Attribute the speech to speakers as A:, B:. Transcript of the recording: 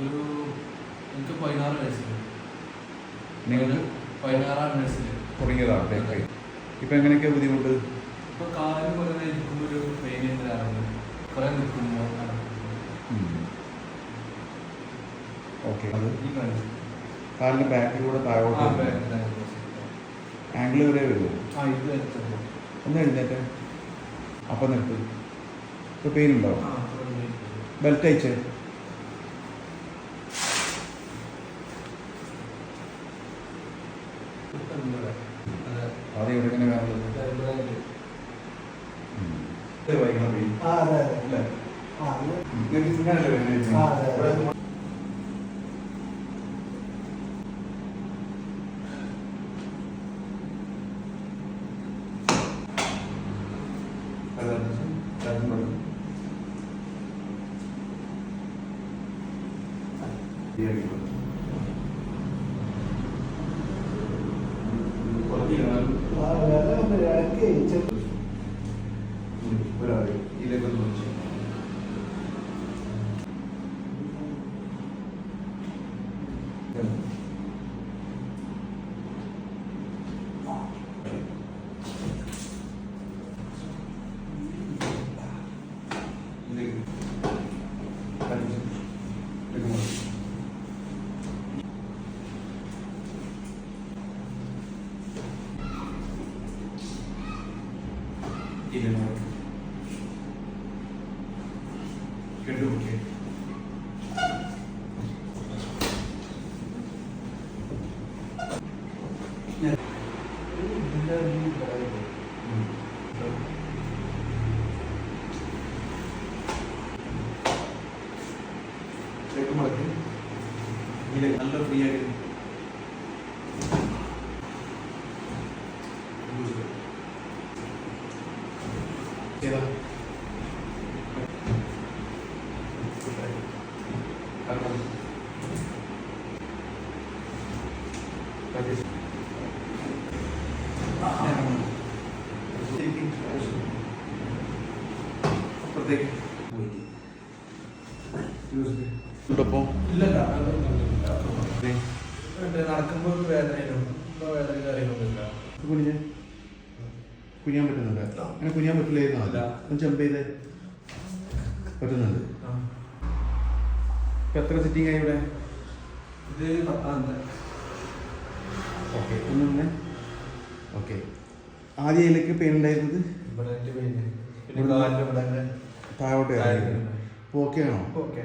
A: ഒരു എനിക്ക് പതിനാറ് വയസ്സിൽ
B: നിങ്ങൾ
A: പതിനാറാം വയസ്സിൽ
B: തുടങ്ങിയതാണ്? ഇപ്പം എങ്ങനെയൊക്കെ ബുദ്ധിമുട്ട്?
A: ഇപ്പൊ കാലിൽ കുറേ ഇരിക്കുമ്പോൾ ഒരു പെയിൻ ഉണ്ടായിരുന്നു കുറേ നിൽക്കുമ്പോൾ
B: ഓക്കെ. അത് കാലിന്റെ ബാക്കിലൂടെ താഴോട്ട് ആംഗിൾ വരെ. വരുമോ ഒന്ന് എഴുന്നേറ്റ്. അപ്പം നിർത്തും ഇപ്പോൾ പെയിൻ ഉണ്ടാവും ബെൽറ്റ് അയച്ചേ
A: ഇപ്പൊ ഇവിടെ. അതെ.
B: ആദ്യം ഇവിടെ ഇങ്ങനെ കാണുന്നത്
A: ഇതാ ഇവിടെ ഉണ്ട്.
B: വായിക്കണം പെയിൻ
C: ആ അതെ
B: മടക്കി. ഇതിലേക്ക് നല്ല ഫ്രീ ആയിട്ട്
A: നടക്കുമ്പോൾ വേദനയിലും ഇപ്പൊ വേദന കാര്യങ്ങളൊന്നുമില്ല
B: കുനിയാൻ പറ്റുന്നുണ്ട്. അങ്ങനെ കുനിയാൻ പറ്റില്ലായിരുന്നോ. ഒന്ന് ജമ്പ് ചെയ്തേ പറ്റുന്നുണ്ട്. ഇപ്പൊ എത്ര സിറ്റിംഗ് ആയി ഇവിടെ?
A: ഇത്
B: ഓക്കെ ഒന്ന് ഓക്കെ ആദ്യം ഇതിലേക്ക് പെയിൻ ഉണ്ടായിരുന്നത്?
A: താഴോട്ട്.
B: ഇപ്പോൾ ഓക്കെ ആണോ?
A: ഓക്കെ